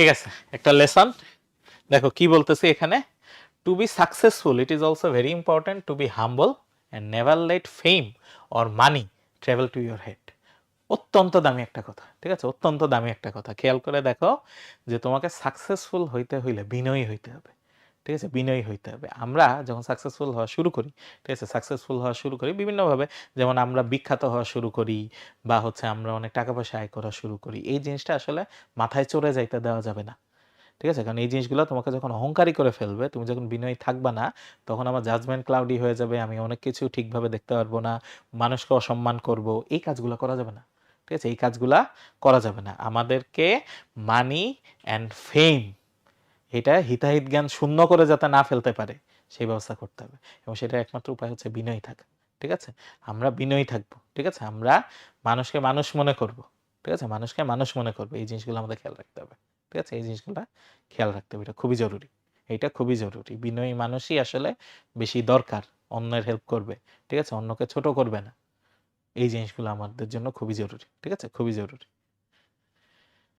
ঠিক আছে, একটা লেসন। দেখো কি বলতেছি এখানে? To be successful it is also very important to be humble and never let fame or money travel to your head অত্যন্ত দামি একটা কথা, ঠিক আছে? অত্যন্ত দামি একটা কথা। খেয়াল করে দেখো যে তোমাকে সাকসেসফুল হইতে হইলে, বিনয়ী হইতে হবে। ঠিক আছে? বিনয়ী হইতে হবে। আমরা যখন সাকসেসফুল হওয়া শুরু করি, ঠিক আছে? সাকসেসফুল হওয়া শুরু করি বিভিন্নভাবে। যেমন আমরা বিখ্যাত হওয়া শুরু করি বা হচ্ছে আমরা অনেক টাকা পয়সা আয় করা শুরু করি। এই জিনিসটা আসলে মাথায় চড়ে যাইতে দেওয়া যাবে না। ঠিক আছে? কারণ এই জিনিসগুলো তোমাকে যখন অহংকারী করে ফেলবে, তুমি যখন বিনয়ী থাকবা না, তখন আমার জাজমেন্ট ক্লাউডি হয়ে যাবে, আমি অনেক কিছু ঠিকভাবে দেখতে পারব না, মানুষকে অসম্মান করব। এই কাজগুলো করা যাবে না। ঠিক আছে? এই কাজগুলা করা যাবে না। আমাদেরকে মানি অ্যান্ড ফেম এটা হিতাহিত জ্ঞান শূন্য করে যাতে না ফেলতে পারে, সেই ব্যবস্থা করতে হবে। এবং সেটা একমাত্র উপায় হচ্ছে বিনয়ী থাকা, ঠিক আছে? আমরা বিনয়ী থাকব, ঠিক আছে? আমরা মানুষকে মানুষ মনে করব, ঠিক আছে? মানুষকে মানুষ মনে করব, এই জিনিসগুলো আমাদের খেয়াল রাখতে হবে, ঠিক আছে? এই জিনিসগুলো খেয়াল রাখতে হবে, এটা খুবই জরুরি, এটা খুবই জরুরি। বিনয়ী মানুষই আসলে বেশি দরকার অন্যের হেল্প করবে, ঠিক আছে? অন্যকে ছোট করবে না, এই জিনিসগুলো আমাদের জন্য খুবই জরুরি, ঠিক আছে? খুবই জরুরি।